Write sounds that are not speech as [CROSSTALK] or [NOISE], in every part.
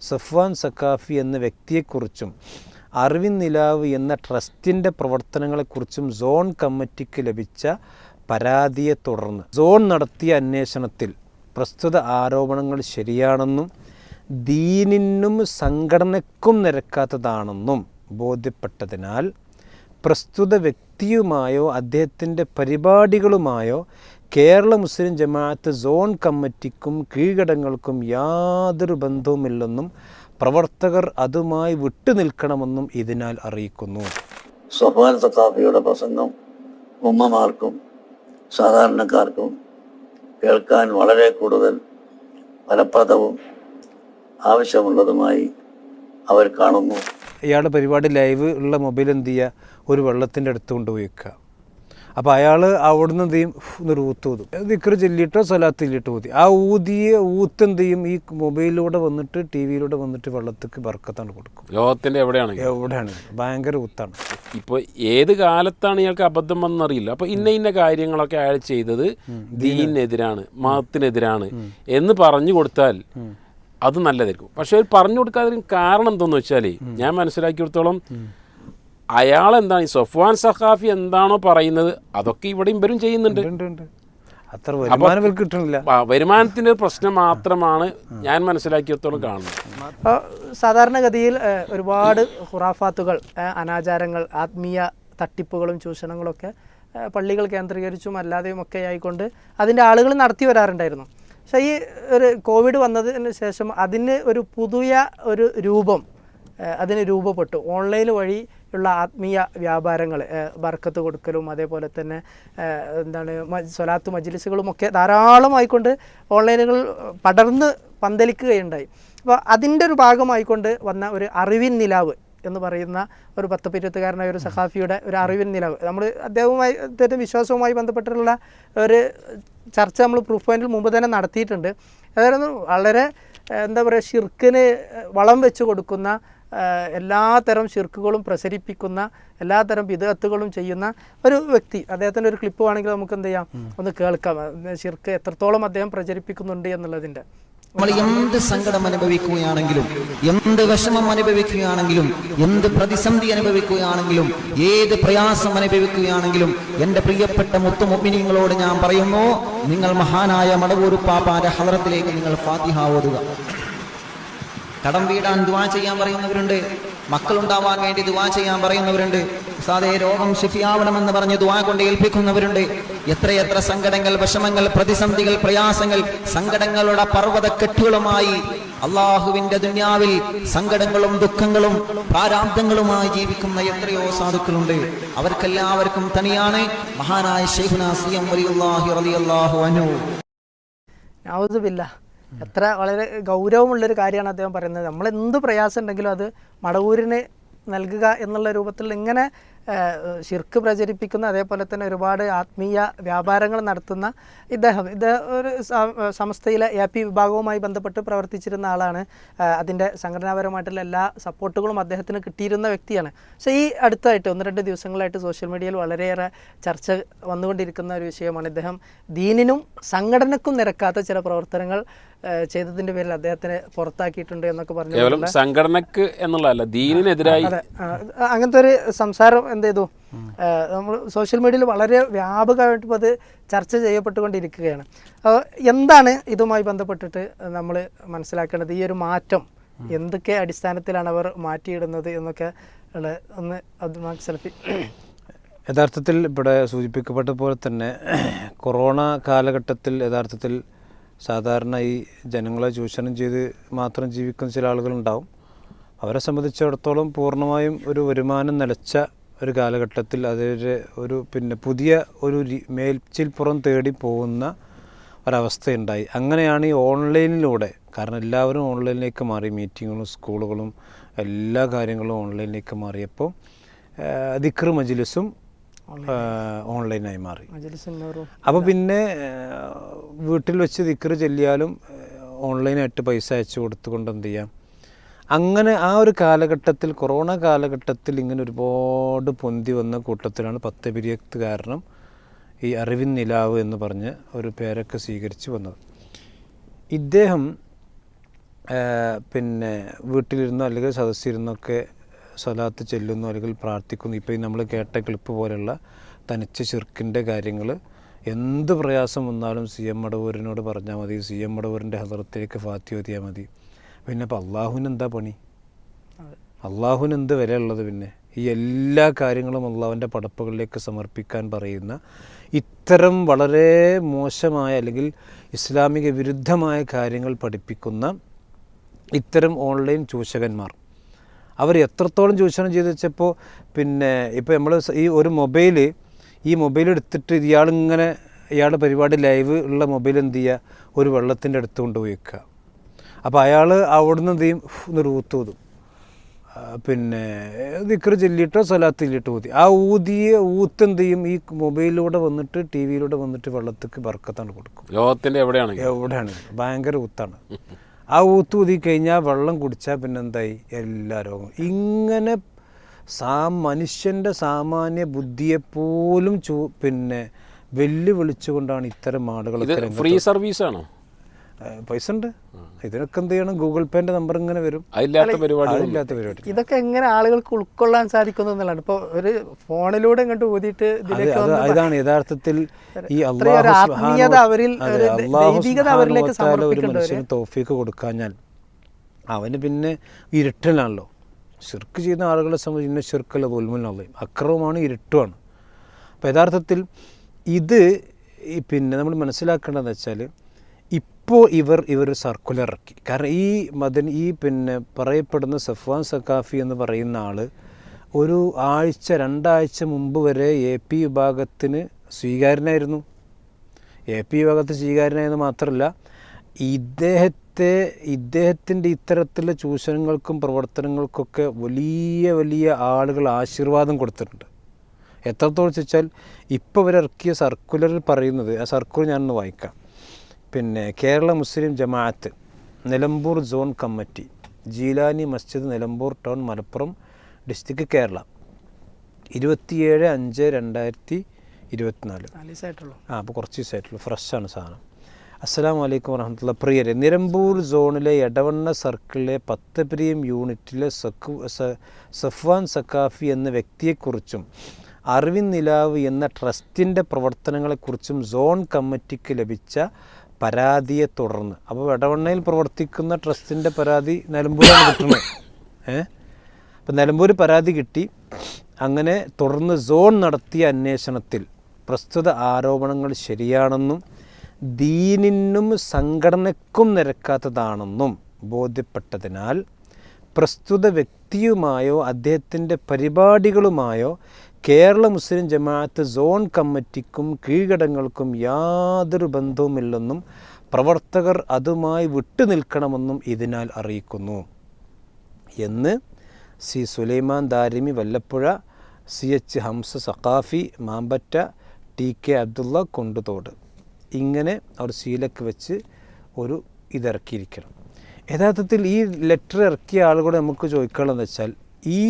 സഫ്വാൻ സക്കാഫി എന്ന വ്യക്തിയെക്കുറിച്ചും അറിവിൻ നിലാവ് എന്ന ട്രസ്റ്റിന്റെ പ്രവർത്തനങ്ങളെക്കുറിച്ചും സോൺ കമ്മിറ്റിക്ക് ലഭിച്ച പരാതിയെ തുടർന്ന് സോൺ നടത്തിയ അന്വേഷണത്തിൽ പ്രസ്തുത ആരോപണങ്ങൾ ശരിയാണെന്നും ദീനിനും സംഘടനയ്ക്കും നിരക്കാത്തതാണെന്നും ബോധ്യപ്പെട്ടതിനാൽ പ്രസ്തുത വ്യക്തിയുമായോ അദ്ദേഹത്തിന്റെ പരിപാടികളുമായോ കേരള മുസ്ലിം ജമാഅത്ത് സോൺ കമ്മിറ്റിക്കും കീഴടങ്ങൾക്കും യാതൊരു ബന്ധവുമില്ലെന്നും പ്രവർത്തകർ അതുമായി വിട്ടുനിൽക്കണമെന്നും ഇതിനാൽ അറിയിക്കുന്നു. സഫാൻ സഖാഫിയുടെ പ്രസംഗം ഉമ്മമാർക്കും സാധാരണക്കാർക്കും കേൾക്കാൻ വളരെ കൂടുതൽ ഫലപ്രദവും ആവശ്യമുള്ളതുമായി അവർ കാണുന്നു. ഇയാളുടെ പരിപാടി ലൈവ് ഉള്ള മൊബൈൽ എന്ത് ചെയ്യുക? ഒരു വെള്ളത്തിന്റെ അടുത്ത് കൊണ്ടുപോയി വെക്കുക. അപ്പോൾ അയാൾ അവിടുന്ന് എന്ത് ചെയ്യും? എന്നൊരു ഊത്ത് ഊതും. ചൊല്ലിയിട്ടോ സ്വലാത്ത് ചെല്ലിയിട്ട് ഊതി. ആ ഊതിയ ഊത്ത് എന്ത് ചെയ്യും? ഈ മൊബൈലിലൂടെ വന്നിട്ട് ടി വിയിലൂടെ വന്നിട്ട് വെള്ളത്തേക്ക് ബർക്കത്താണ് കൊടുക്കും. ലോകത്തിന്റെ എവിടെയാണ് എവിടെയാണ്? ഭയങ്കര ഊത്താണ്. ഇപ്പോൾ ഏത് കാലത്താണ് ഇയാൾക്ക് അബദ്ധം വന്നറിയില്ല. അപ്പോൾ ഇന്ന ഇന്ന കാര്യങ്ങളൊക്കെ അയാൾ ചെയ്തത് ദീനിനെതിരാണ് മതത്തിനെതിരാണ് എന്ന് പറഞ്ഞു കൊടുത്താൽ അത് നല്ലതായിരിക്കും. പക്ഷേ പറഞ്ഞു കൊടുക്കാതിരിക്കും കാരണം എന്തെന്ന് വെച്ചാൽ ഞാൻ മനസ്സിലാക്കിയെടുത്തോളം അയാൾ എന്താണ് ഈ സൊഫ്വാൻ സഖാഫി എന്താണോ പറയുന്നത് അതൊക്കെ ഇവിടെ ഇവരും ചെയ്യുന്നുണ്ട്. അത്ര വരുമാനം കിട്ടണില്ല. വരുമാനത്തിന്റെ ഒരു പ്രശ്നം മാത്രമാണ് ഞാൻ മനസ്സിലാക്കിയത്തോളം കാണുന്നത്. സാധാരണഗതിയിൽ ഒരുപാട് ഹുറാഫാത്തുകൾ അനാചാരങ്ങൾ ആത്മീയ തട്ടിപ്പുകളും ചൂഷണങ്ങളൊക്കെ പള്ളികൾ കേന്ദ്രീകരിച്ചും അല്ലാതെയും ഒക്കെ ആയിക്കൊണ്ട് അതിന്റെ ആളുകൾ നടത്തി വരാറുണ്ടായിരുന്നു. പക്ഷേ ഈ ഒരു കോവിഡ് വന്നതിന് ശേഷം അതിന് ഒരു പുതിയ ഒരു രൂപം അതിന് രൂപപ്പെട്ടു. ഓൺലൈൻ വഴി ഉള്ള ആത്മീയ വ്യാപാരങ്ങൾ ബർക്കത്ത് കൊടുക്കലും അതേപോലെ തന്നെ എന്താണ് സ്വലാത്ത് മജ്ലിസുകളും ഒക്കെ ധാരാളമായിക്കൊണ്ട് ഓൺലൈനുകൾ പടർന്ന് പന്തലിക്കുകയുണ്ടായി. അപ്പോൾ അതിന്റെ ഒരു ഭാഗമായിക്കൊണ്ട് വന്ന ഒരു അറിവിൻ നിലാവ് എന്ന് പറയുന്ന ഒരു പത്ത് പിരുത്തുകാരനായ ഒരു സഹാഫിയുടെ ഒരു അറിവിൻ നിലാവ്. നമ്മൾ അദ്ദേഹവുമായി അദ്ദേഹത്തിന്റെ വിശ്വാസവുമായി ബന്ധപ്പെട്ടിട്ടുള്ള ഒരു ചർച്ച നമ്മൾ പ്രൂഫ് പോയിന്റിൽ മുമ്പ് തന്നെ നടത്തിയിട്ടുണ്ട്. അതായത് വളരെ എന്താ പറയുക ഷിർക്കിന് വളം വെച്ച് കൊടുക്കുന്ന എല്ലാത്തരം ചിർക്കുകളും പ്രസരിപ്പിക്കുന്ന എല്ലാത്തരം വിദഗത്തുകളും ചെയ്യുന്ന ഒരു വ്യക്തി. അദ്ദേഹത്തിന്റെ ഒരു ക്ലിപ്പ് വേണമെങ്കിൽ നമുക്ക് എന്ത് ചെയ്യാം? ഒന്ന് കേൾക്കാം. ശിർക്ക് എത്രത്തോളം അദ്ദേഹം പ്രചരിപ്പിക്കുന്നുണ്ട് എന്നുള്ളതിന്റെ. നമ്മൾ എന്ത് സങ്കടം അനുഭവിക്കുകയാണെങ്കിലും എന്ത് വിഷമം അനുഭവിക്കുകയാണെങ്കിലും എന്ത് പ്രതിസന്ധി അനുഭവിക്കുകയാണെങ്കിലും ഏത് പ്രയാസം അനുഭവിക്കുകയാണെങ്കിലും എന്റെ പ്രിയപ്പെട്ട മുത്തുമുമ്മിനിങ്ങളോട് ഞാൻ പറയുന്നു നിങ്ങൾ മഹാനായ മടവൂർ മടവൂരുപ്പാപ്പാന്റെ ഹലറത്തിലേക്ക് നിങ്ങൾ ഫാത്തിഹ ഓതുക. കടം വീടാൻ ദുവാ ചെയ്യാൻ പറയുന്നവരുണ്ട്. മക്കളുണ്ടാവാൻ വേണ്ടി ദുവാ ചെയ്യാൻ പറയുന്നവരുണ്ട്. സാധേ രോഗം ശിഫിയാവണമെന്ന് പറഞ്ഞ് ദുവാ കൊണ്ട് ഏൽപ്പിക്കുന്നവരുണ്ട്. എത്രയെത്ര സങ്കടങ്ങൾ വിഷമങ്ങൾ പ്രതിസന്ധികൾ പ്രയാസങ്ങൾ സങ്കടങ്ങളുടെ പർവത കെട്ടുകളുമായി അള്ളാഹുവിന്റെ ദുന്യാവിൽ സങ്കടങ്ങളും ദുഃഖങ്ങളും പ്രാരാബ്ദങ്ങളുമായി ജീവിക്കുന്ന എത്രയോ സാധുക്കളുണ്ട്. അവർക്കെല്ലാവർക്കും തനിയാണ്. മഹാനായ ഷെയ്ഖുന സി എം വലിയുല്ലാഹി അൻഹു. യാവതുമില്ല എത്ര വളരെ ഗൗരവമുള്ളൊരു കാര്യമാണ് അദ്ദേഹം പറയുന്നത്. നമ്മൾ എന്ത് പ്രയാസം ഉണ്ടെങ്കിലും അത് മടവൂരിന് നൽകുക എന്നുള്ള രൂപത്തിൽ ഇങ്ങനെ ശിർക്ക് പ്രചരിപ്പിക്കുന്ന അതേപോലെ തന്നെ ഒരുപാട് ആത്മീയ വ്യാപാരങ്ങൾ നടത്തുന്ന ഇദ്ദേഹം. ഇദ്ദേഹം ഒരു സംസ്ഥയിലെ എ പി വിഭാഗവുമായി ബന്ധപ്പെട്ട് പ്രവർത്തിച്ചിരുന്ന ആളാണ്. അതിന്റെ സംഘടനാപരമായിട്ടുള്ള എല്ലാ സപ്പോർട്ടുകളും അദ്ദേഹത്തിന് കിട്ടിയിരുന്ന വ്യക്തിയാണ്. പക്ഷേ ഈ അടുത്തായിട്ട് ഒന്ന് രണ്ട് ദിവസങ്ങളായിട്ട് സോഷ്യൽ മീഡിയയിൽ വളരെയേറെ ചർച്ച വന്നുകൊണ്ടിരിക്കുന്ന ഒരു വിഷയമാണ് ഇദ്ദേഹം ദീനിനും സംഘടനക്കും നിരക്കാത്ത ചില പ്രവർത്തനങ്ങൾ ഏഹ്, ചെയ്തതിന്റെ പേരിൽ അദ്ദേഹത്തിനെ പുറത്താക്കിയിട്ടുണ്ട് എന്നൊക്കെ പറഞ്ഞു സംഘടനക്ക് എന്നുള്ളതല്ല ദീനിനെതിരായി. അങ്ങനത്തെ ഒരു സംസാരം എന്ത് ചെയ്തു? നമ്മൾ സോഷ്യൽ മീഡിയയിൽ വളരെ വ്യാപകമായിട്ട് ഇപ്പോൾ അത് ചർച്ച ചെയ്യപ്പെട്ടുകൊണ്ടിരിക്കുകയാണ്. അപ്പോൾ എന്താണ് ഇതുമായി ബന്ധപ്പെട്ടിട്ട് നമ്മൾ മനസ്സിലാക്കേണ്ടത്? ഈ ഒരു മാറ്റം എന്തൊക്കെ അടിസ്ഥാനത്തിലാണ് അവർ മാറ്റിയിടുന്നത് എന്നൊക്കെ ഉള്ള ഒന്ന് അത് സെൽഫി. യഥാർത്ഥത്തിൽ ഇവിടെ സൂചിപ്പിക്കപ്പെട്ട പോലെ തന്നെ കൊറോണ കാലഘട്ടത്തിൽ യഥാർത്ഥത്തിൽ സാധാരണ ഈ ജനങ്ങളെ ചൂഷണം ചെയ്ത് മാത്രം ജീവിക്കുന്ന ചില ആളുകളുണ്ടാവും. അവരെ സംബന്ധിച്ചിടത്തോളം പൂർണമായും ഒരു വരുമാനം നിലച്ച ഒരു കാലഘട്ടത്തിൽ അതൊരു ഒരു പിന്നെ പുതിയ ഒരു മേൽച്ചിൽപ്പുറം തേടി പോകുന്ന ഒരവസ്ഥയുണ്ടായി. അങ്ങനെയാണ് ഈ ഓൺലൈനിലൂടെ കാരണം എല്ലാവരും ഓൺലൈനിലേക്ക് മാറി. മീറ്റിങ്ങുകളും സ്കൂളുകളും എല്ലാ കാര്യങ്ങളും ഓൺലൈനിലേക്ക് മാറിയപ്പോൾ ദിക്ർ മജ്ലിസും ഓൺലൈനായി മാറി. അപ്പോൾ പിന്നെ വീട്ടിൽ വെച്ച് ദിക്ർ ചെല്ലിയാലും ഓൺലൈനായിട്ട് പൈസ അയച്ചു കൊടുത്തുകൊണ്ട് എന്ത് ചെയ്യാം? അങ്ങനെ ആ ഒരു കാലഘട്ടത്തിൽ കൊറോണ കാലഘട്ടത്തിൽ ഇങ്ങനെ ഒരുപാട് പൊന്തി വന്ന കൂട്ടത്തിലാണ് പത്ത് പിരിയത്ത് കാരണം ഈ അറിവിൻ നിലാവ് എന്ന് പറഞ്ഞ് ഒരു പേരൊക്കെ സ്വീകരിച്ച് വന്നത്. ഇദ്ദേഹം പിന്നെ വീട്ടിലിരുന്നോ അല്ലെങ്കിൽ സദസ്സിരുന്നൊക്കെ സ്വലാത്ത് ചെല്ലുന്നു അല്ലെങ്കിൽ പ്രാർത്ഥിക്കുന്നു. ഇപ്പോൾ ഈ നമ്മൾ കേട്ട ക്ലിപ്പ് പോലെയുള്ള തനിച്ച് ചെറുക്കിന്റെ കാര്യങ്ങൾ എന്ത് പ്രയാസം വന്നാലും സി എം മടവൂരിനോട് പറഞ്ഞാൽ മതി. സി എം മടവൂരിന്റെ ഹദർത്തേക്ക് ഫാത്തി ഓതിയാൽ മതി. പിന്നെ അപ്പോൾ അള്ളാഹുവിന് എന്താ പണി? അള്ളാഹുവിന് എന്ത് വിലയുള്ളത് പിന്നെ? ഈ എല്ലാ കാര്യങ്ങളും അള്ളാഹുവിന്റെ പടപ്പുകളിലേക്ക് സമർപ്പിക്കാൻ പറയുന്ന ഇത്തരം വളരെ മോശമായ അല്ലെങ്കിൽ ഇസ്ലാമിക വിരുദ്ധമായ കാര്യങ്ങൾ പഠിപ്പിക്കുന്ന ഇത്തരം ഓൺലൈൻ ചൂഷകന്മാർ. അവർ എത്രത്തോളം ചൂഷണം ചെയ്ത് വെച്ചപ്പോൾ പിന്നെ ഇപ്പോൾ നമ്മൾ ഈ ഒരു മൊബൈൽ ഈ മൊബൈൽ എടുത്തിട്ട് ഇയാളിങ്ങനെ ഇയാളുടെ പരിപാടി ലൈവ് ഉള്ള മൊബൈൽ എന്ത് ചെയ്യുക? ഒരു വെള്ളത്തിന്റെ അടുത്ത് കൊണ്ടുപോയി വെക്കുക. അപ്പോൾ അയാൾ അവിടുന്ന് എന്ത് ചെയ്യും? ഒന്ന് എന്നൊരു ഊത്ത് ഊതും. പിന്നെ ദിക്കറ് ചൊല്ലിയിട്ടോ സ്വലാത്ത് ചൊല്ലിയിട്ടോ ഊതി. ആ ഊതിയ ഊത്ത് എന്ത് ചെയ്യും? ഈ മൊബൈലിലൂടെ വന്നിട്ട് ടി വിയിലൂടെ വന്നിട്ട് വെള്ളത്തേക്ക് ബർക്കത്താണ് കൊടുക്കും. ലോകത്തിന്റെ എവിടെയാണ് എവിടെയാണ് ഭയങ്കര ഊത്താണ്. ആ ഊത്ത് ഊതി കഴിഞ്ഞാൽ വെള്ളം കുടിച്ചാൽ പിന്നെ എന്തായി എല്ലാ രോഗവും ഇങ്ങനെ സാ മനുഷ്യന്റെ സാമാന്യ ബുദ്ധിയെപ്പോലും ചൂ പിന്നെ വെല്ലുവിളിച്ചുകൊണ്ടാണ് ഇത്തരം ആളുകൾ ഫ്രീ സർവീസ് ആണോ ഏ, പൈസ ഉണ്ട് ഇതിനൊക്കെ എന്ത് ചെയ്യണം? ഗൂഗിൾ പേന്റെ നമ്പർ ഇങ്ങനെ വരും. അതില്ലാത്ത പരിപാടി ഇതൊക്കെ എങ്ങനെ ആളുകൾക്ക് ഉൾക്കൊള്ളാൻ സാധിക്കുന്നു എന്നുള്ളതാണ്. ഇപ്പോൾ ഒരു ഫോണിലൂടെ ഇങ്ങോട്ട് ഊതിയിട്ട് ഇതാണ്. യഥാർത്ഥത്തിൽ ഈ ആത്മീയത അവരിൽ അവരിലേക്ക് ഒരു മനുഷ്യന് തോഫീക്ക് കൊടുക്കാഞ്ഞാൽ അവന് പിന്നെ ഇരുട്ടിലാണല്ലോ. ഷിർക്ക് ചെയ്യുന്ന ആളുകളെ സംബന്ധിച്ച് ഇന്ന ഷിർക്കല്ല തോൽമുന്നുള്ളയും അക്രമമാണ് ഇരുട്ടുമാണ്. അപ്പോൾ യഥാർത്ഥത്തിൽ ഇത് ഈ പിന്നെ നമ്മൾ മനസ്സിലാക്കേണ്ടതെന്ന് വെച്ചാൽ ഇപ്പോൾ ഇവർ ഇവർ സർക്കുലർ ഇറക്കി കാരണം ഈ മദൻ ഈ പിന്നെ പറയപ്പെടുന്ന സഫ്വാൻ സക്കാഫി എന്ന് പറയുന്ന ആൾ ഒരു ആഴ്ച രണ്ടാഴ്ച മുമ്പ് വരെ എ പി വിഭാഗത്തിന് സ്വീകാര്യനായിരുന്നു. എ പി വിഭാഗത്തിന് സ്വീകാര്യനായെന്ന് മാത്രമല്ല ഇദ്ദേഹത്തെ ഇദ്ദേഹത്തിന്റെ ഇത്തരത്തിലുള്ള ചൂഷണങ്ങൾക്കും പ്രവർത്തനങ്ങൾക്കൊക്കെ വലിയ വലിയ ആളുകൾ ആശീർവാദം കൊടുത്തിട്ടുണ്ട്. എത്രത്തോളം ചോദിച്ചാൽ ഇപ്പോൾ ഇവരിറക്കിയ സർക്കുലറിൽ പറയുന്നത് ആ സർക്കുലർ ഞാനൊന്ന് വായിക്കാം. പിന്നെ Kerala Muslim Jamaath Nilambur zone committee Jeelani Masjid Nilambur town Malappuram district Kerala. ഇരുപത്തിയേഴ് അഞ്ച് രണ്ടായിരത്തി ഇരുപത്തിനാല്. നാല് ആ അപ്പോൾ കുറച്ച് ദിവസമായിട്ടുള്ളൂ. ഫ്രഷാണ് സാധനം. അസ്സാം വലൈക്കും വരഹമുല്ല പ്രിയരെ നിലമ്പൂർ സോണിലെ എടവണ്ണ സർക്കിളിലെ പത്ത് പ്രിയം യൂണിറ്റിലെ സക്കു സഫ്വാൻ സക്കാഫി എന്ന വ്യക്തിയെക്കുറിച്ചും അറിവിൻ നിലാവ് എന്ന ട്രസ്റ്റിന്റെ പ്രവർത്തനങ്ങളെക്കുറിച്ചും സോൺ കമ്മിറ്റിക്ക് ലഭിച്ച പരാതിയെ തുടർന്ന്. അപ്പോൾ വെടവണ്ണയിൽ പ്രവർത്തിക്കുന്ന ട്രസ്റ്റിന്റെ പരാതി നിലമ്പൂരാണ് കിട്ടുന്നത്. ഏഹ് അപ്പം നിലമ്പൂർ പരാതി കിട്ടി. അങ്ങനെ തുടർന്ന് സോൺ നടത്തിയ അന്വേഷണത്തിൽ പ്രസ്തുത ആരോപണങ്ങൾ ശരിയാണെന്നും ദീനിനും സംഘടനയ്ക്കും നിരക്കാത്തതാണെന്നും ബോധ്യപ്പെട്ടതിനാൽ പ്രസ്തുത വ്യക്തിയുമായോ അദ്ദേഹത്തിന്റെ പരിപാടികളുമായോ കേരള മുസ്ലിം ജമാഅത്ത് സോൺ കമ്മിറ്റിക്കും കീഴടങ്ങൾക്കും യാതൊരു ബന്ധവുമില്ലെന്നും പ്രവർത്തകർ അതുമായി വിട്ടുനിൽക്കണമെന്നും ഇതിനാൽ അറിയിക്കുന്നു. എന്ന് C Sulaiman Darimi Vallappuzha C H Hamsa Saqafi Mambatta T K Abdulla Konduthod. ഇങ്ങനെ അവർ സീലക്ക് വെച്ച് ഒരു ഇതിറക്കിയിരിക്കണം. യഥാർത്ഥത്തിൽ ഈ ലെറ്റർ ഇറക്കിയ ആളുകളോട് നമുക്ക് ചോദിക്കാനുള്ളതെന്ന് വെച്ചാൽ ഈ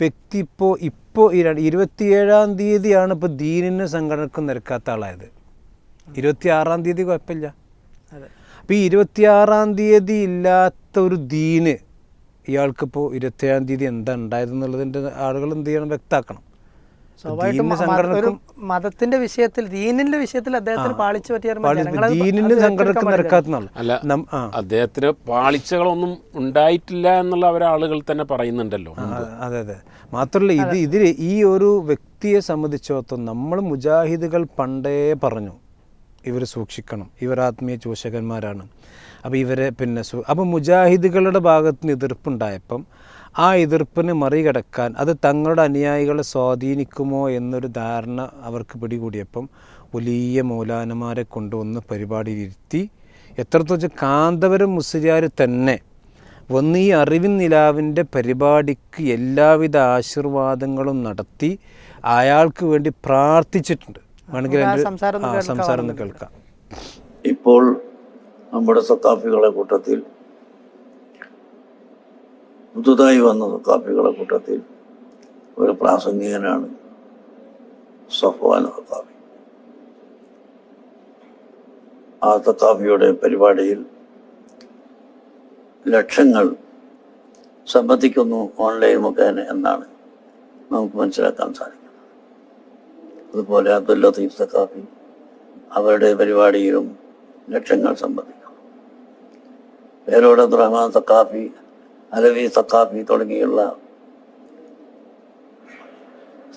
വ്യക്തി ഇപ്പോൾ ഇപ്പോൾ ഈ ഇരുപത്തിയേഴാം തീയതിയാണ് ഇപ്പോൾ ദീനിന് സംഘടനക്ക് നിരക്കാത്ത ആളായത്. ഇരുപത്തി ആറാം തീയതി കുഴപ്പമില്ല. അപ്പോൾ ഈ ഇരുപത്തിയാറാം തീയതി ഇല്ലാത്ത ഒരു ദീന് ഇയാൾക്കിപ്പോൾ ഇരുപത്തിയേഴാം തീയതി എന്താ ഉണ്ടായതെന്നുള്ളതിന്റെ ആളുകൾ എന്ത് ചെയ്യണം? വ്യക്തമാക്കണം. സ്വാഭാവികമായിട്ടും മതത്തിന്റെ വിഷയത്തിൽ ദീനിന്റെ വിഷയത്തിൽ അദ്ദേഹത്തിന് പാളിച്ചു പറ്റിയ അല്ല അദ്ദേഹത്തിന് പാളിച്ചകളൊന്നും ഉണ്ടായിട്ടില്ല എന്നുള്ള അവരാളുകൾ തന്നെ പറയുന്നുണ്ടല്ലോ. അതെ അതെ. മാത്രമല്ല ഇത് ഇതിൽ ഈ ഒരു വ്യക്തിയെ സംബന്ധിച്ചിടത്തോളം നമ്മൾ മുജാഹിദുകൾ പണ്ടേ പറഞ്ഞു ഇവർ സൂക്ഷിക്കണം ഇവർ ആത്മീയ ചൂഷകന്മാരാണ്. അപ്പോൾ ഇവരെ പിന്നെ അപ്പോൾ മുജാഹിദുകളുടെ ഭാഗത്ത് നിന്ന് എതിർപ്പുണ്ടായപ്പം ആ എതിർപ്പിനെ മറികടക്കാൻ അത് തങ്ങളുടെ അനുയായികളെ സ്വാധീനിക്കുമോ എന്നൊരു ധാരണ അവർക്ക് പിടികൂടിയപ്പം വലിയ മൗലാനമാരെ കൊണ്ടുവന്ന് പരിപാടിയിലിരുത്തി. എത്രത്തോളം വെച്ചാൽ കാന്തപുരം മുസ്ലിയാർ തന്നെ വന്ന് ഈ അറിവിൻ നിലാവിന്റെ പരിപാടിക്ക് എല്ലാവിധ ആശീർവാദങ്ങളും നടത്തി അയാൾക്ക് വേണ്ടി പ്രാർത്ഥിച്ചിട്ടുണ്ട്. വേണമെങ്കിൽ സംസാരം കേൾക്കാം. ഇപ്പോൾ നമ്മുടെ സത്താഫികളെ കൂട്ടത്തിൽ പുതുതായി വന്ന കാപ്പികളുടെ കൂട്ടത്തിൽ ഒരു പ്രാസംഗികനാണ് സഫ്വാൻ അത്താബി ആ സക്കാഫിയുടെ പരിപാടിയിൽ ലക്ഷങ്ങൾ സംബന്ധിക്കുന്നു ഓൺലൈൻ മുഖേന എന്നാണ് നമുക്ക് മനസ്സിലാക്കാൻ സാധിക്കുന്നത്. അതുപോലെ അബ്ദുൽ ലത്തീഫ് സക്കാഫി അവരുടെ പരിപാടിയിലും ലക്ഷങ്ങൾ സംബന്ധിക്കുന്നു. പേരോട് അബ്ദുറഹ്മാൻ സക്കാഫി അലവി സക്കാഫി തുടങ്ങിയുള്ള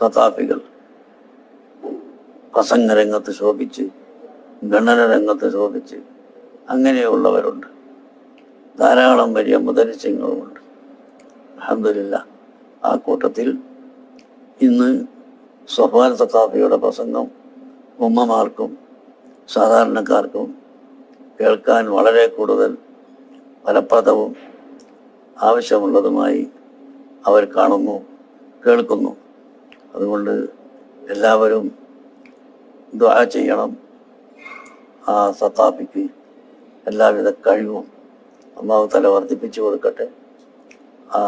സക്കാഫികൾ പ്രസംഗ രംഗത്ത് ശോഭിച്ച് ഗണന രംഗത്ത് ശോഭിച്ച് അങ്ങനെയുള്ളവരുണ്ട്. ധാരാളം വലിയ മുതലിച്ചങ്ങളുമുണ്ട് അഹമ്മദില്ല ആ കൂട്ടത്തിൽ ഇന്ന് സൊഫാൻ സത്താഫിയുടെ പ്രസംഗം ഉമ്മമാർക്കും സാധാരണക്കാർക്കും കേൾക്കാൻ വളരെ കൂടുതൽ ഫലപ്രദവും ആവശ്യമുള്ളതുമായി അവർ കാണുന്നു കേൾക്കുന്നു. അതുകൊണ്ട് എല്ലാവരും ദ്വാ ചെയ്യണം. ആ സത്താപിക്ക് എല്ലാവിധ കഴിവും അമ്മാവ് തല വർദ്ധിപ്പിച്ചു കൊടുക്കട്ടെ. ആ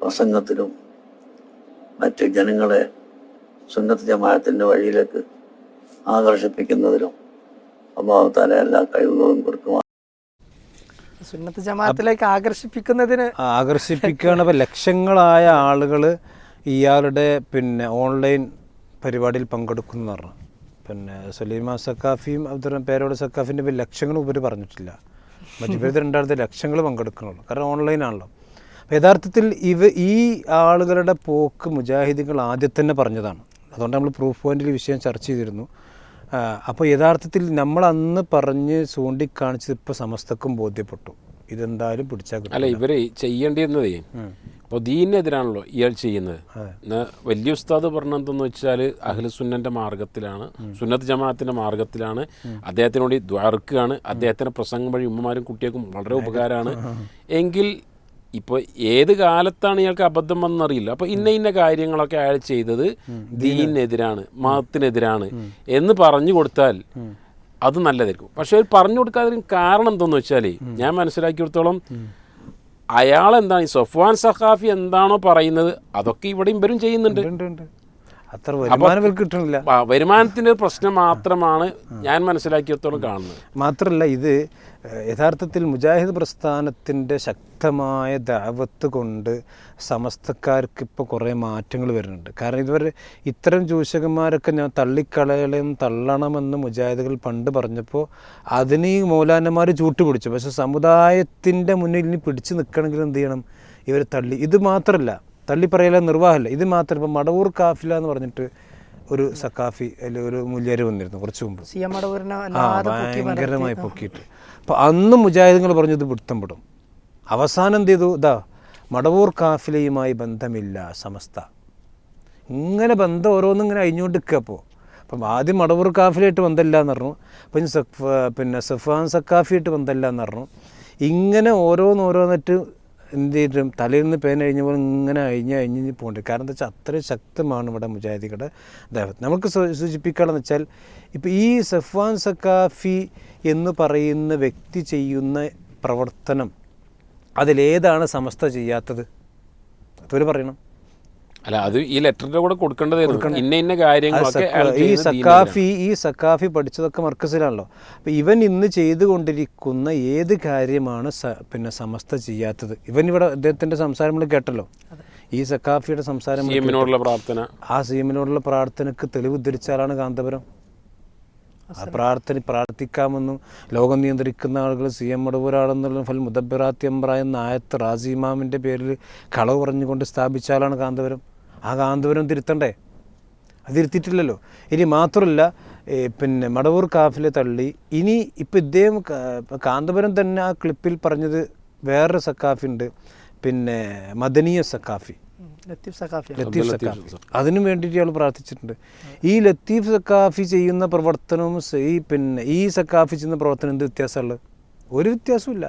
പ്രസംഗത്തിലും മറ്റ് ജനങ്ങളെ സുന്നത്ത് ജമാഅത്തിന്റെ വഴിയിലേക്ക് ആകർഷിപ്പിക്കുന്നതിലും അമ്മാവ് തല എല്ലാ കഴിവുകളും കൊടുക്കുവാൻ സുന്നത്ത് ജമാഅത്തിലേക്ക് ആകർഷിപ്പിക്കുന്നതിന് ആകർഷിപ്പിക്കുകയാണ്. ഇപ്പം ലക്ഷങ്ങളായ ആളുകൾ ഇയാളുടെ പിന്നെ ഓൺലൈൻ പരിപാടിയിൽ പങ്കെടുക്കുന്നു പറഞ്ഞു. പിന്നെ സലീമ സക്കാഫിയും അബ്ദുറഹ്മാൻ പേരോട് സക്കാഫിന്റെ പേര് ലക്ഷങ്ങൾ ഉപരി പറഞ്ഞിട്ടില്ല. മറ്റു പേര് രണ്ടാമത്തെ ലക്ഷങ്ങൾ പങ്കെടുക്കണുള്ളൂ കാരണം ഓൺലൈനാണല്ലോ അപ്പോൾ യഥാർത്ഥത്തിൽ ഇവ ഈ ആളുകളുടെ പോക്ക് മുജാഹിദികൾ ആദ്യം തന്നെ പറഞ്ഞതാണ്. അതുകൊണ്ട് നമ്മൾ പ്രൂഫ് പോയിന്റിൽ വിഷയം ചർച്ച ചെയ്തിരുന്നു. അപ്പോൾ യഥാർത്ഥത്തിൽ നമ്മൾ അന്ന് പറഞ്ഞ് ചൂണ്ടിക്കാണിച്ചത് ഇപ്പോൾ സമസ്തക്കും ബോധ്യപ്പെട്ടു. ഇതെന്തായാലും പിടിച്ചാൽ അല്ല ഇവർ ചെയ്യേണ്ടിയിരുന്നതേ ഇപ്പോൾ ദീനെതിരാണല്ലോ ഇയാൾ ചെയ്യുന്നത്. വലിയ ഉസ്താദ് പറഞ്ഞതെന്ന് വെച്ചാൽ അഖിലസുന്നന്റെ മാർഗത്തിലാണ് സുന്നത്ത് ജമാഅത്തിന്റെ മാർഗത്തിലാണ്. അദ്ദേഹത്തിനോട് ദ്വാർക്കുകയാണ് അദ്ദേഹത്തിന്റെ പ്രസംഗം വഴി ഉമ്മമാരും കുട്ടികൾക്കും വളരെ ഉപകാരമാണ്. എങ്കിൽ ഇപ്പോൾ ഏത് കാലത്താണ് ഇയാൾക്ക് അബദ്ധം വന്നറിയില്ല. അപ്പോൾ ഇന്ന ഇന്ന കാര്യങ്ങളൊക്കെ അയാൾ ചെയ്തത് ദീനെതിരാണ് മതത്തിനെതിരാണ് എന്ന് പറഞ്ഞു കൊടുത്താൽ അത് നല്ലതായിരിക്കും. പക്ഷേ അവർ പറഞ്ഞു കൊടുക്കാതിരിക്കും കാരണം എന്തെന്ന് വെച്ചാൽ ഞാൻ മനസ്സിലാക്കിയിടത്തോളം അയാൾ എന്താണ് ഈ സൊഫ്വാൻ സഖാഫി എന്താണോ പറയുന്നത് അതൊക്കെ ഇവിടെ ഇവരും ചെയ്യുന്നുണ്ട്. അത്ര വരുമാനം കിട്ടണില്ല. വരുമാനത്തിന്റെ പ്രശ്നം മാത്രമാണ് ഞാൻ മനസ്സിലാക്കിയത്തോളം കാണുന്നത്. മാത്രമല്ല ഇത് യഥാർത്ഥത്തിൽ മുജാഹിദ് പ്രസ്ഥാനത്തിന്റെ ശക്തമായ ദാവത്ത് കൊണ്ട് സമസ്തക്കാർക്ക് ഇപ്പോൾ കുറേ മാറ്റങ്ങൾ വരുന്നുണ്ട്. കാരണം ഇതുവരെ ഇത്തരം ചൂഷകന്മാരൊക്കെ ഞാൻ തള്ളിക്കളയലും തള്ളണമെന്ന് മുജാഹിദുകൾ പണ്ട് പറഞ്ഞപ്പോൾ അതിന് ഈ മൗലാനമാർ ചൂട്ടുപിടിച്ചു. പക്ഷെ സമുദായത്തിന്റെ മുന്നിൽ ഇനി പിടിച്ചു നിൽക്കണമെങ്കിൽ എന്ത് ചെയ്യണം? ഇവർ തള്ളി. ഇത് മാത്രമല്ല തള്ളി നിർവാഹമില്ല. ഇത് മാത്രം ഇപ്പം മടവൂർ കാഫില എന്ന് പറഞ്ഞിട്ട് ഒരു സക്കാഫി അല്ലെങ്കിൽ ഒരു മുല്ലേര് വന്നിരുന്നു കുറച്ച് മുമ്പ്. ഭയങ്കരമായി പൊക്കിയിട്ട്. അപ്പോൾ അന്ന് മുജാഹിദുകൾ പറഞ്ഞു ഇത് പിടുത്തം പെടും അവസാനം എന്ത് ചെയ്തു? ഇതാ മടവൂർ കാഫിലയുമായി ബന്ധമില്ല സമസ്ത. ഇങ്ങനെ ബന്ധം ഓരോന്നും ഇങ്ങനെ അഴിഞ്ഞുകൊണ്ടിരിക്കുക അപ്പോൾ അപ്പം ആദ്യം മടവൂർ കാഫിലായിട്ട് ബന്ധമില്ല എന്ന് പറഞ്ഞു. അപ്പം സഫ് പിന്നെ സഫാൻ സക്കാഫിയായിട്ട് ബന്ധമില്ല എന്ന് പറഞ്ഞു. ഇങ്ങനെ ഓരോന്നോരോന്നിട്ട് എന്ത് ചെയ്തിട്ടും തലയിൽ നിന്ന് പേന കഴിഞ്ഞ പോലെ ഇങ്ങനെ അഴിഞ്ഞ് അഴിഞ്ഞ് പോകേണ്ടത് കാരണം എന്താ വെച്ചാൽ അത്രയും ശക്തമാണ് ഇവിടെ മുജാഹിദികളുടെ ദേവത്ത് നമുക്ക് സൂചിപ്പിക്കുകയാണെന്ന് വെച്ചാൽ ഇപ്പോൾ ഈ സഫ്വാൻ സക്കാഫി എന്ന് പറയുന്ന വ്യക്തി ചെയ്യുന്ന പ്രവർത്തനം അതിലേതാണ് സമസ്ത ചെയ്യാത്തത്. അതൊരു പറയണം. അല്ല അത് ഈ ലെറ്ററിന്റെ കൂടെ കൊടുക്കേണ്ടത് ഇന്ന ഇന്ന കാര്യങ്ങളൊക്കെ ഈ സക്കാഫി ഈ സക്കാഫി പഠിച്ചതൊക്കെ മർക്കസിലാണല്ലോ. അപ്പം ഇവൻ ഇന്ന് ചെയ്തുകൊണ്ടിരിക്കുന്ന ഏത് കാര്യമാണ് പിന്നെ സമസ്ത ചെയ്യാത്തത്? ഇവൻ ഇവിടെ അദ്ദേഹത്തിന്റെ സംസാരം നമ്മൾ കേട്ടല്ലോ. ഈ സക്കാഫിയുടെ സംസാരം പ്രാർത്ഥന. ആ സീമിനോടുള്ള പ്രാർത്ഥനക്ക് തെളിവ് ഉദ്ധരിച്ചാലാണ് കാന്തപുരം. പ്രാർത്ഥന പ്രാർത്ഥിക്കാമെന്നും ലോകം നിയന്ത്രിക്കുന്ന ആളുകൾ സി എം മടവൂരാണെന്നുള്ള ഫൽ മുദബിറാത്യംബ്ര എന്ന ആയത്ത് റാസി ഇമാമിന്റെ പേരിൽ കളവ് പറഞ്ഞുകൊണ്ട് സ്ഥാപിച്ചാലാണ് കാന്തപുരം. ആ കാന്തപുരം തിരുത്തണ്ടേ? അത് തിരുത്തിയിട്ടില്ലല്ലോ. ഇനി മാത്രമല്ല പിന്നെ മടവൂർ കാഫിലെ തള്ളി ഇനി ഇപ്പം ഇദ്ദേഹം കാന്തപുരം തന്നെ ആ ക്ലിപ്പിൽ പറഞ്ഞത് വേറൊരു സക്കാഫി ഉണ്ട് പിന്നെ മദനീയ സക്കാഫി. ലത്തീഫ് സക്കാഫി അതിനു വേണ്ടിയിട്ട് ഇയാൾ പ്രാർത്ഥിച്ചിട്ടുണ്ട്. ഈ ലത്തീഫ് സക്കാഫി ചെയ്യുന്ന പ്രവർത്തനവും ഈ പിന്നെ ഈ സക്കാഫി ചെയ്യുന്ന പ്രവർത്തനം എന്ത് വ്യത്യാസമുള്ളത് ഒരു വ്യത്യാസമില്ല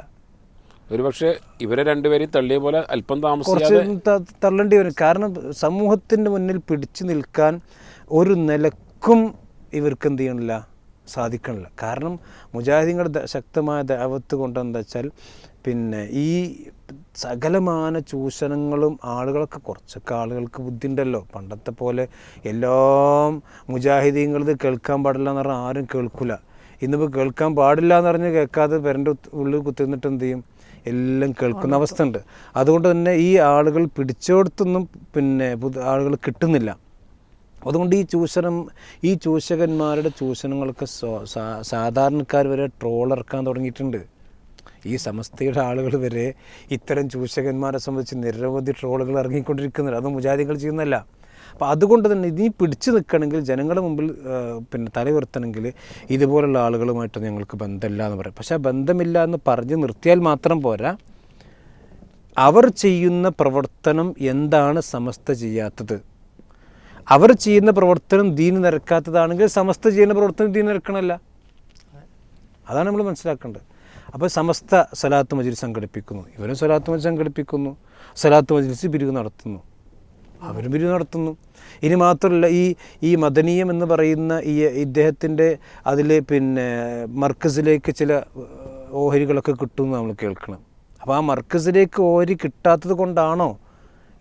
ഒരു പക്ഷേ ഇവരെ രണ്ടുപേരെയും തള്ളിയ പോലെ അല്പം താമസം തള്ളേണ്ടി വരും. കാരണം സമൂഹത്തിന്റെ മുന്നിൽ പിടിച്ചു നിൽക്കാൻ ഒരു നിലക്കും ഇവർക്ക് എന്ത് ചെയ്യണില്ല സാധിക്കണില്ല. കാരണം മുജാഹിദീങ്ങളുടെ ശക്തമായ ദാവത്ത് കൊണ്ടെന്താ വെച്ചാൽ പിന്നെ ഈ സകലമാന ചൂഷണങ്ങളും ആളുകളൊക്കെ കുറച്ചൊക്കെ ആളുകൾക്ക് ബുദ്ധിയുണ്ടല്ലോ. പണ്ടത്തെ പോലെ എല്ലാം മുജാഹിദീങ്ങളത് കേൾക്കാൻ പാടില്ല എന്ന് പറഞ്ഞാൽ ആരും കേൾക്കില്ല ഇന്നിപ്പോൾ കേൾക്കാൻ പാടില്ല എന്ന് പറഞ്ഞ് കേൾക്കാതെ പേരന്റെ ഉള്ളിൽ കുത്തിന്നിട്ട് എന്ത് ചെയ്യും? എല്ലാം കേൾക്കുന്ന അവസ്ഥ ഉണ്ട് അതുകൊണ്ട് തന്നെ ഈ ആളുകൾ പിടിച്ചെടുത്തൊന്നും പിന്നെ ആളുകൾ കിട്ടുന്നില്ല. അതുകൊണ്ട് ഈ ചൂഷണം ഈ ചൂഷകന്മാരുടെ ചൂഷണങ്ങളൊക്കെ സാധാരണക്കാർ വരെ ട്രോളിറക്കാൻ തുടങ്ങിയിട്ടുണ്ട്. ഈ സമസ്തയുടെ ആളുകൾ വരെ ഇത്തരം ചൂഷകന്മാരെ സംബന്ധിച്ച് നിരവധി ട്രോളുകൾ ഇറങ്ങിക്കൊണ്ടിരിക്കുന്നുണ്ട്. അത് മുജാതികൾ ചെയ്യുന്നതല്ല. അപ്പോൾ അതുകൊണ്ട് തന്നെ ഇനി പിടിച്ചു നിൽക്കണമെങ്കിൽ ജനങ്ങളുടെ മുമ്പിൽ പിന്നെ തലയുയർത്തണമെങ്കിൽ ഇതുപോലുള്ള ആളുകളുമായിട്ട് ഞങ്ങൾക്ക് ബന്ധമില്ല എന്ന് പറയും. പക്ഷേ ആ ബന്ധമില്ല എന്ന് പറഞ്ഞ് നിർത്തിയാൽ മാത്രം പോരാ. അവർ ചെയ്യുന്ന പ്രവർത്തനം എന്താണ് സമസ്ത ചെയ്യാത്തത്? അവർ ചെയ്യുന്ന പ്രവർത്തനം ദീന് നിരക്കാത്തതാണെങ്കിൽ സമസ്ത ചെയ്യുന്ന പ്രവർത്തനം ദീന് നിരക്കണമല്ല. അതാണ് നമ്മൾ മനസ്സിലാക്കേണ്ടത്. അപ്പോൾ സമസ്ത സലാത്ത് മജിൽ സംഘടിപ്പിക്കുന്നു. ഇവരും സലാത്ത് മജിൽ സംഘടിപ്പിക്കുന്നു. സലാത്ത് മജ്ലിസ് പിരിവ് നടത്തുന്നു. അവരും പിരിവ് നടത്തുന്നു. ഇനി മാത്രമല്ല ഈ ഈ മദനീയം എന്ന് പറയുന്ന ഈ ഇദ്ദേഹത്തിന്റെ അതിൽ പിന്നെ മർക്കസിലേക്ക് ചില ഓഹരികളൊക്കെ കിട്ടുമെന്ന് നമ്മൾ കേൾക്കണം. അപ്പോൾ ആ മർക്കസിലേക്ക് ഓഹരി കിട്ടാത്തത് കൊണ്ടാണോ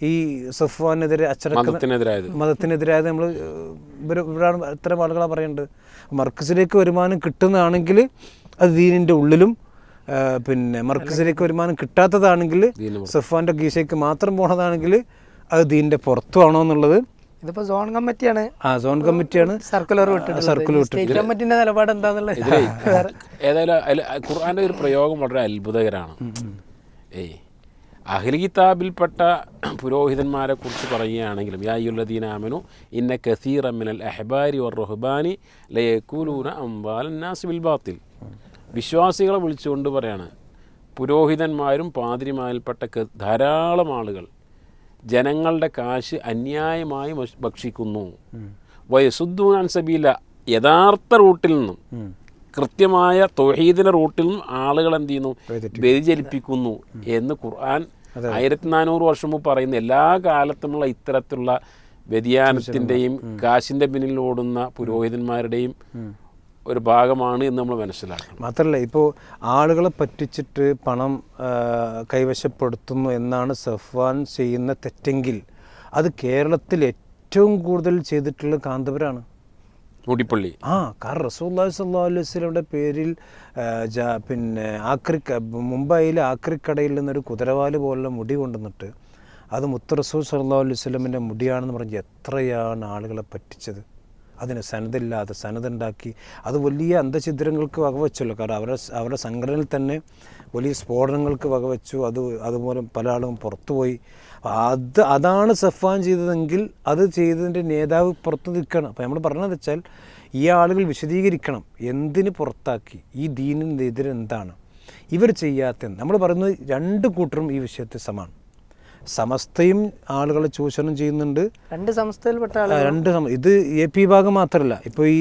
ഈ സഫ്വാനെതിരെ അച്ചടക്കത്തിനെതിരായത് മതത്തിനെതിരായത്. നമ്മൾ ഇവർ ഇവരാണ് ഇത്തരം ആളുകളാണ് പറയേണ്ടത് മർക്കസിലേക്ക് വരുമാനം കിട്ടുന്നതാണെങ്കിൽ അത് ദീനിന്റെ ഉള്ളിലും പിന്നെ മർക്കസിലേക്ക് വരുമാനം കിട്ടാത്തതാണെങ്കിൽ സഫാന്റെ ഗീശയ്ക്ക് മാത്രം പോണതാണെങ്കിൽ അത് ദീന്റെ പുറത്തുവാണോ എന്നുള്ളത് ഇതിപ്പോ സോൺ കമ്മിറ്റിയാണ് ആ സോൺ കമ്മിറ്റിയാണ് സർക്കുലർ വിട്ടിട്ടുള്ളത്. സർക്കുലർ സ്റ്റേറ്റ് കമ്മിറ്റിന്റെ നിലപാട് എന്താന്നുള്ളത് [LAUGHS] ഏതായാലും ഖുർആന്റെ ഒരു പ്രയോഗം വളരെ അത്ഭുതകരമാണ്. ഏയ് അഹ്ലി കിതാബിൽപ്പെട്ട പുരോഹിതന്മാരെ കുറിച്ച് പറയുകയാണെങ്കിലും യായുല്ലദീന ആമനു ഇന്ന കസീറ അമിനൽ അഹ്ബാരി വർ റഹ്ബാനി ലയക്കൂലൂന അംബാൽ നാസ് ബിൽ ബാത്തിൽ. വിശ്വാസികളെ വിളിച്ചുകൊണ്ട് പറയാണ് പുരോഹിതന്മാരും പാതിരിമാരിൽപ്പെട്ട ധാരാളം ആളുകൾ ജനങ്ങളുടെ കാശ് അന്യായമായി ഭക്ഷ- ഭക്ഷിക്കുന്നു. വയസുദ്ദൂൻ സബീല യഥാർത്ഥ റൂട്ടിൽ നിന്നും കൃത്യമായ തൊഹീദിന്റെ റൂട്ടിൽ നിന്നും ആളുകൾ എന്ത് ചെയ്യുന്നു? വ്യതിചലിപ്പിക്കുന്നു. എന്ന് ഖുർആൻ ആയിരത്തി നാനൂറ് വർഷം മുമ്പ് പറയുന്ന എല്ലാ കാലത്തുമുള്ള ഇത്തരത്തിലുള്ള വ്യതിയാനത്തിന്റെയും കാശിന്റെ പിന്നിൽ ഓടുന്ന പുരോഹിതന്മാരുടെയും ഒരു ഭാഗമാണ് എന്ന് നമ്മൾ മനസ്സിലാക്കണം. മാത്രമല്ല ഇപ്പോൾ ആളുകളെ പറ്റിച്ചിട്ട് പണം കൈവശപ്പെടുത്തുന്നു എന്നാണ് സഫ്വാൻ ചെയ്യുന്ന തെറ്റെങ്കിൽ അത് കേരളത്തിൽ ഏറ്റവും കൂടുതൽ ചെയ്തിട്ടുള്ള കാന്തപുരാണ്. മുടിപ്പള്ളി. ആ കാരണം റസൂല്ലാഹി സ്വല്ലാ അലൈഹി പേരിൽ പിന്നെ ആക്രി മുംബൈയിലെ ആക്രിക്കടയിൽ നിന്നൊരു കുതിരവാൽ പോലുള്ള മുടി കൊണ്ടുവന്നിട്ട് അത് മുത്ത് റസൂൽ സല്ലാ അലൈഹി വസ്ലമിന്റെ മുടിയാണെന്ന് പറഞ്ഞ് എത്രയാണ് ആളുകളെ പറ്റിച്ചത്. അതിന് സനതില്ലാതെ സനതുണ്ടാക്കി അത് വലിയ അന്ധഛിദ്രങ്ങൾക്ക് വകവെച്ചല്ലോ. കാരണം അവരുടെ അവരുടെ സംഘടനയിൽ തന്നെ വലിയ സ്ഫോടനങ്ങൾക്ക് വകവെച്ചു. അത് അതുപോലെ പല ആളും പുറത്തുപോയി അത് അതാണ് സഫാൻ ചെയ്തതെങ്കിൽ അത് ചെയ്തതിന്റെ നേതാവ് പുറത്ത് നിൽക്കണം. അപ്പോൾ നമ്മൾ പറഞ്ഞതെന്ന് വെച്ചാൽ ഈ ആളുകൾ വിശദീകരിക്കണം. എന്തിന് പുറത്താക്കി? ഈ ദീനിനെതിരെ എന്താണ്? ഇവർ ചെയ്യാത്ത നമ്മൾ പറയുന്നത് രണ്ട് കൂട്ടരും ഈ വിഷയത്തെ സമാണ് സമസ്തയും ആളുകളെ ചൂഷണം ചെയ്യുന്നുണ്ട്. രണ്ട് സംസ്ഥയിൽപ്പെട്ട രണ്ട് ഇത് എ പി വിഭാഗം മാത്രമല്ല ഇപ്പോൾ ഈ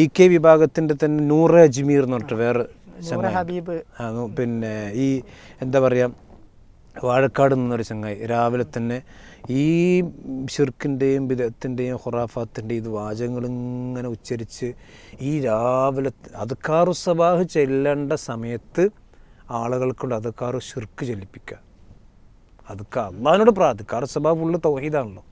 ഇ കെ വിഭാഗത്തിന്റെ തന്നെ നൂറ് അജ്മീർ എന്ന് പറഞ്ഞിട്ട് വേറെ ഹബീബ്. പിന്നെ ഈ എന്താ പറയാ വാഴക്കാട് നിന്നൊരു ചങ്ങായി. രാവിലെ തന്നെ ഈ ഷിർക്കിന്റെയും ബിദത്തിന്റെയും ഖുറാഫാത്തിന്റെയും ഇത് വാചകങ്ങൾ ഇങ്ങനെ ഉച്ചരിച്ച് ഈ രാവിലെ അതുക്കാറു സബാഹ് ചെല്ലേണ്ട സമയത്ത് ആളുകൾക്കൊണ്ട് അതുക്കാറു ഷിർക്ക് ചൊല്ലിപ്പിക്കുക അതൊക്കെ അള്ളഹാനോട് പ്രാർത്ഥിക്കാറ് സ്വഭാവം ഫുള്ള് തൗഹീദാണല്ലോ.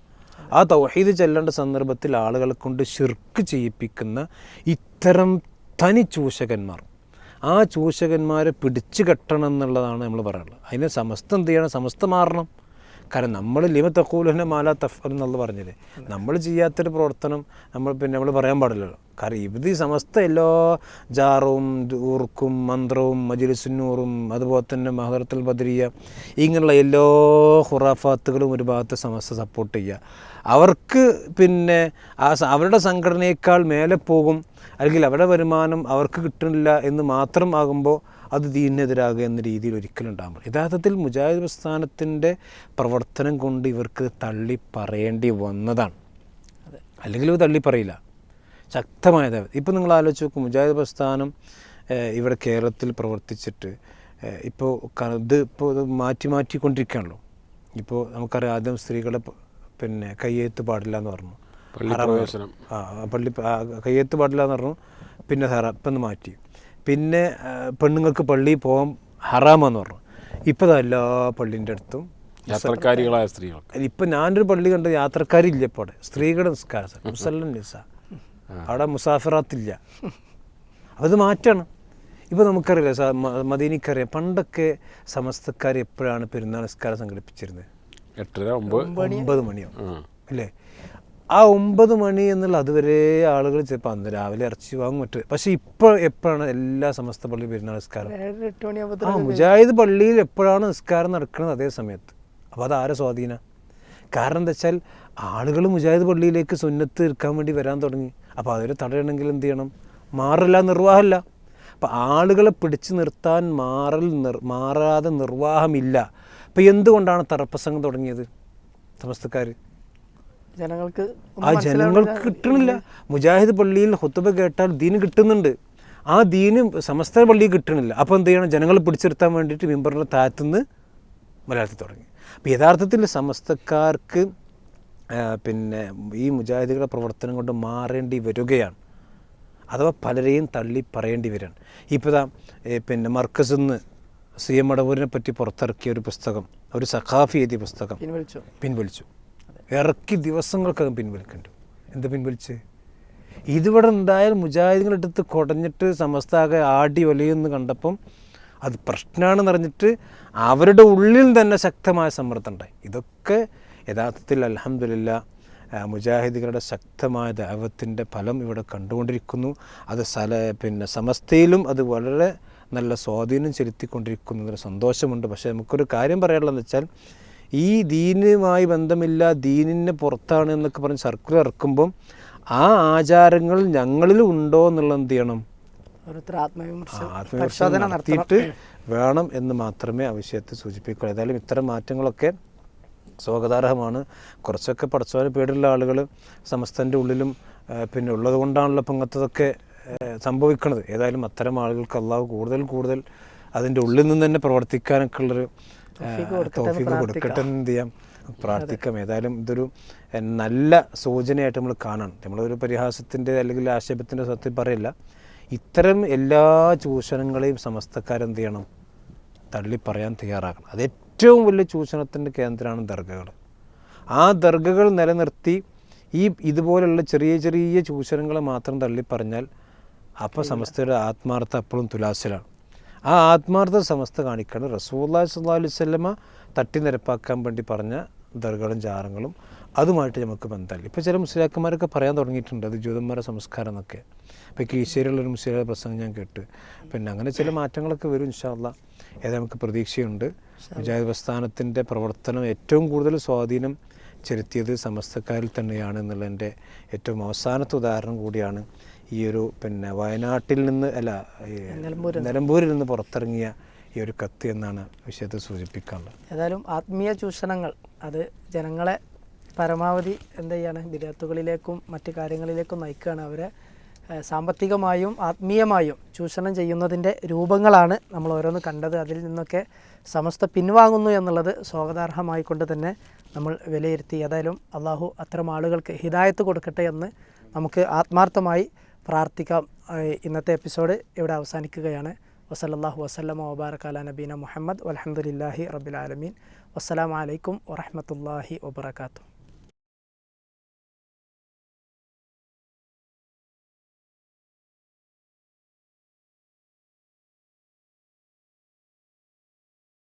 ആ തൗഹീദ് ചെല്ലേണ്ട സന്ദർഭത്തിൽ ആളുകളെ കൊണ്ട് ഷിർക്ക് ചെയ്യിപ്പിക്കുന്ന ഇത്തരം തനി ചൂഷകന്മാർ. ആ ചൂഷകന്മാരെ പിടിച്ചു കെട്ടണം എന്നുള്ളതാണ് നമ്മൾ പറയുന്നത്. അതിനെ സമസ്തം എന്ത് ചെയ്യണം? സമസ്ത മാറണം. കാരണം നമ്മൾ ലിമ തക്കൂലിനെ മാല തഫ് എന്നുള്ള പറഞ്ഞില്ലേ? നമ്മൾ ചെയ്യാത്തൊരു പ്രവർത്തനം നമ്മൾ പിന്നെ നമ്മൾ പറയാൻ പാടില്ലല്ലോ. കാരണം ഇത് സമസ്ത എല്ലാ ജാറും ഊർക്കും മന്ത്രവും മജിലിസുന്നൂറും അതുപോലെ തന്നെ മഹദർത്തുൽ ബദരിയ ഇങ്ങനെയുള്ള എല്ലാ ഹുറാഫാത്തുകളും ഒരു ഭാഗത്ത് സമസ്ത സപ്പോർട്ട് ചെയ്യുക. അവർക്ക് പിന്നെ ആ അവരുടെ സംഘടനയേക്കാൾ മേലെ പോകും. അല്ലെങ്കിൽ അവരുടെ വരുമാനം അവർക്ക് കിട്ടുന്നില്ല എന്ന് മാത്രം ആകുമ്പോൾ അത് ദീനെതിരാകുക എന്ന രീതിയിൽ ഒരിക്കലും ഉണ്ടാകാൻ പറ്റില്ല യഥാർത്ഥത്തിൽ മുജാഹിദ് പ്രസ്ഥാനത്തിന്റെ പ്രവർത്തനം കൊണ്ട് ഇവർക്ക് തള്ളി പറയേണ്ടി വന്നതാണ്. അല്ലെങ്കിൽ ഇവ തള്ളി പറയില്ല. ശക്തമായത് ഇപ്പോൾ നിങ്ങൾ ആലോചിച്ച് നോക്കും മുജാഹിദ് പ്രസ്ഥാനം ഇവിടെ കേരളത്തിൽ പ്രവർത്തിച്ചിട്ട് ഇപ്പോൾ ഇത് ഇപ്പോൾ ഇത് മാറ്റി മാറ്റിക്കൊണ്ടിരിക്കുകയാണല്ലോ. ഇപ്പോൾ നമുക്കറിയാം ആദ്യം സ്ത്രീകളെ പിന്നെ കയ്യെഴുത്ത് പാടില്ല എന്ന് പറഞ്ഞു. പള്ളി. ആ പള്ളി കയ്യേത്ത് കയ്യെഴുത്ത് പാടില്ല എന്ന് പറഞ്ഞു. പിന്നെ ഇപ്പം മാറ്റി. പിന്നെ പെണ്ണുങ്ങൾക്ക് പള്ളിയിൽ പോകാൻ ഹറാമെന്ന് പറഞ്ഞു. ഇപ്പോൾ എല്ലാ പള്ളീന്റെ അടുത്തും യാത്രക്കാരികളായ സ്ത്രീകൾ ഇപ്പം ഞാനൊരു പള്ളി കണ്ട യാത്രക്കാരില്ല ഇപ്പോൾ അവിടെ. സ്ത്രീകളുടെ നിസ്കാരം മുസല്ലൻ നിസ അവിടെ മുസാഫിറാത്തില്ല. അത് മാറ്റണം. ഇപ്പോൾ നമുക്കറിയില്ല മദീനിക്കറിയാം പണ്ടൊക്കെ സമസ്തക്കാർ എപ്പോഴാണ് പെരുന്നാൾ നിസ്കാരം സംഘടിപ്പിച്ചിരുന്നത്? എട്ടര ഒമ്പത്. ഒമ്പത് മണിയാവും അല്ലേ? ആ ഒമ്പത് മണി എന്നുള്ള അതുവരെ ആളുകൾ ചിലപ്പോൾ അന്ന് രാവിലെ ഇറച്ചി വാങ്ങും മറ്റ്. പക്ഷെ ഇപ്പോൾ എപ്പോഴാണ് എല്ലാ സമസ്ത പള്ളി പെരുന്നാൾ നിസ്കാരം? ആ മുജാഹിദ് പള്ളിയിൽ എപ്പോഴാണ് നിസ്കാരം നടക്കുന്നത് അതേ സമയത്ത്. അപ്പോൾ അത് ആരെ സ്വാധീന? കാരണം എന്താ വെച്ചാൽ ആളുകൾ മുജാഹിദ് പള്ളിയിലേക്ക് സുന്നത്ത് ഇരിക്കാൻ വേണ്ടി വരാൻ തുടങ്ങി. അപ്പോൾ അതൊരു തടയണമെങ്കിൽ എന്ത് ചെയ്യണം? മാറില്ല നിർവാഹമില്ല അപ്പോൾ ആളുകളെ പിടിച്ചു നിർത്താൻ മാറൽ നിർ മാറാതെ നിർവാഹമില്ല. അപ്പോൾ എന്തുകൊണ്ടാണ് തറപ്രസംഗം തുടങ്ങിയത് സമസ്തക്കാർ ജനങ്ങൾക്ക് ആ ജനങ്ങൾക്ക് കിട്ടണില്ല. മുജാഹിദ് പള്ളിയിൽ ഹുത്തുബ കേട്ടാൽ ദീന് കിട്ടുന്നുണ്ട്. ആ ദീന് സമസ്ത പള്ളിയിൽ കിട്ടണില്ല. അപ്പോൾ എന്ത് ചെയ്യണം? ജനങ്ങൾ പിടിച്ചെടുത്താൻ വേണ്ടിയിട്ട് മിമ്പറിന്റെ താഴത്തുനിന്ന് മലയാളത്തിൽ തുടങ്ങി. അപ്പോൾ യഥാർത്ഥത്തിൽ സമസ്തക്കാർക്ക് പിന്നെ ഈ മുജാഹിദുകളുടെ പ്രവർത്തനം കൊണ്ട് മാറേണ്ടി വരികയാണ്. അഥവാ പലരെയും തള്ളി പറയേണ്ടി വരികയാണ്. ഇപ്പോൾ പിന്നെ മർക്കസിൽ നിന്ന് സി എം മടവൂരിനെ പറ്റി പുറത്തിറക്കിയ ഒരു പുസ്തകം ഒരു സഖാഫി എഴുതിയ പുസ്തകം പിൻവലിച്ചു. പിൻവലിച്ചു. ഇറക്കി ദിവസങ്ങൾക്കകം പിൻവലിക്കണ്ടു. എന്ത് പിൻവലിച്ച്? ഇതിവിടെ എന്തായാലും മുജാഹിദികളെടുത്ത് കുടഞ്ഞിട്ട് സമസ്താകെ ആടി ഒലയെന്ന് കണ്ടപ്പം അത് പ്രശ്നമാണെന്ന് അറിഞ്ഞിട്ട് അവരുടെ ഉള്ളിൽ തന്നെ ശക്തമായ സമ്മർദ്ദം ഉണ്ടായി. ഇതൊക്കെ യഥാർത്ഥത്തിൽ അലഹമില്ല മുജാഹിദികളുടെ ശക്തമായ ദൈവത്തിന്റെ ഫലം ഇവിടെ കണ്ടുകൊണ്ടിരിക്കുന്നു. അത് സല പിന്നെ സമസ്തയിലും അത് വളരെ നല്ല സ്വാധീനം ചെലുത്തിക്കൊണ്ടിരിക്കുന്നതിന് സന്തോഷമുണ്ട്. പക്ഷേ നമുക്കൊരു കാര്യം പറയാനുള്ളതെന്ന് വെച്ചാൽ ഈ ദീനുമായി ബന്ധമില്ല ദീനിന് പുറത്താണ് എന്നൊക്കെ പറഞ്ഞ് സർക്കിൾ ഇറക്കുമ്പം ആ ആചാരങ്ങൾ ഞങ്ങളിൽ ഉണ്ടോ എന്നുള്ളത് എന്ത് ചെയ്യണം? ആത്മവിമർശനം നടത്തിയിട്ട് വേണം എന്ന് മാത്രമേ ആവശ്യത്തെ വിഷയത്തെ സൂചിപ്പിക്കൂ ഏതായാലും ഇത്തരം മാറ്റങ്ങളൊക്കെ സ്വാഗതാർഹമാണ്. കുറച്ചൊക്കെ പടച്ചവന് പേടുള്ള ആളുകൾ സമസ്തന്റെ ഉള്ളിലും പിന്നെ ഉള്ളത് കൊണ്ടാണല്ലോ ഇപ്പം ഇങ്ങനത്തതൊക്കെ സംഭവിക്കുന്നത് ഏതായാലും അത്തരം ആളുകൾക്ക് അള്ളാഹു കൂടുതൽ കൂടുതൽ അതിന്റെ ഉള്ളിൽ നിന്ന് തന്നെ പ്രവർത്തിക്കാനൊക്കെ ഉള്ളൊരു കൊടുക്കട്ടെ എന്ത് ചെയ്യാം? പ്രാർത്ഥിക്കാം. ഏതായാലും ഇതൊരു നല്ല സൂചനയായിട്ട് നമ്മൾ കാണണം. നമ്മളൊരു പരിഹാസത്തിന്റെ അല്ലെങ്കിൽ ആക്ഷേപത്തിന്റെ സത്യം പറയില്ല. ഇത്തരം എല്ലാ ചൂഷണങ്ങളെയും സമസ്തക്കാരെന്ത് ചെയ്യണം? തള്ളി പറയാൻ തയ്യാറാക്കണം അത് ഏറ്റവും വലിയ ചൂഷണത്തിന്റെ കേന്ദ്രമാണ് ദർഗകൾ. ആ ദർഗകൾ നിലനിർത്തി ഈ ഇതുപോലുള്ള ചെറിയ ചെറിയ ചൂഷണങ്ങളെ മാത്രം തള്ളി പറഞ്ഞാൽ അപ്പോൾ സമസ്തയുടെ ആത്മാർത്ഥ അപ്പോഴും തുലാസിലാണ്. ആ ആത്മാർത്ഥ സമസ്ത കാണിക്കാണ്. റസൂല്ലാ സ്വല്ലമ തട്ടി നിരപ്പാക്കാൻ വേണ്ടി പറഞ്ഞ ദർഗകളും ജാറങ്ങളും അതുമായിട്ട് നമുക്ക് ബന്ധമില്ല. ഇപ്പോൾ ചില മുസ്ലിയാക്കന്മാരൊക്കെ പറയാൻ തുടങ്ങിയിട്ടുണ്ട് അത് ജൂതന്മാരുടെ സംസ്കാരം എന്നൊക്കെ. ഇപ്പോൾ കീശേരിയുള്ളൊരു മുസ്ലിയുടെ പ്രസംഗം ഞാൻ കേട്ട്. പിന്നെ അങ്ങനെ ചില മാറ്റങ്ങളൊക്കെ വരും ഇൻഷാല്ല ഏതാ നമുക്ക് പ്രതീക്ഷയുണ്ട്. മുജാഹിദ് പ്രസ്ഥാനത്തിന്റെ പ്രവർത്തനം ഏറ്റവും കൂടുതൽ സ്വാധീനം ചെലുത്തിയത് സമസ്തക്കാരിൽ തന്നെയാണ് എന്നുള്ളതിന്റെ ഏറ്റവും അവസാനത്തെ ഉദാഹരണം കൂടിയാണ് ഈ ഒരു പിന്നെ വയനാട്ടിൽ നിന്ന് അല്ല നിലമ്പൂരിൽ നിന്ന്. പുറത്തിറങ്ങിയ ഈ ഒരു കത്ത് എന്നാണ് വിഷയത്തെ സൂചിപ്പിക്കാനുള്ളത്. ഏതായാലും ആത്മീയ ചൂഷണങ്ങൾ അത് ജനങ്ങളെ പരമാവധി എന്ത് ചെയ്യാണ് വിദഗ്ധകളിലേക്കും മറ്റ് കാര്യങ്ങളിലേക്കും നയിക്കുകയാണ്. അവരെ സാമ്പത്തികമായും ആത്മീയമായും ചൂഷണം ചെയ്യുന്നതിന്റെ രൂപങ്ങളാണ് നമ്മൾ ഓരോന്ന് കണ്ടത്. അതിൽ നിന്നൊക്കെ സമസ്ത പിൻവാങ്ങുന്നു എന്നുള്ളത് സ്വാഗതാർഹമായിക്കൊണ്ട് തന്നെ നമ്മൾ വിലയിരുത്തി. ഏതായാലും അള്ളാഹു അത്തരം ആളുകൾക്ക് ഹിദായത്ത് കൊടുക്കട്ടെ എന്ന് നമുക്ക് ആത്മാർത്ഥമായി പ്രാർത്ഥിക്കാം. ഇന്നത്തെ എപ്പിസോഡ് ഇവിടെ അവസാനിക്കുകയാണ്. വസലല്ലാഹു വസ്ലം വബാറക്കാല നബീന മുഹമ്മദ് വലഹമുല്ലാഹി റബുലാലമീൻ വസ്സലാമലൈക്കും വറഹമത്തല്ലാഹി വബർക്കാത്തു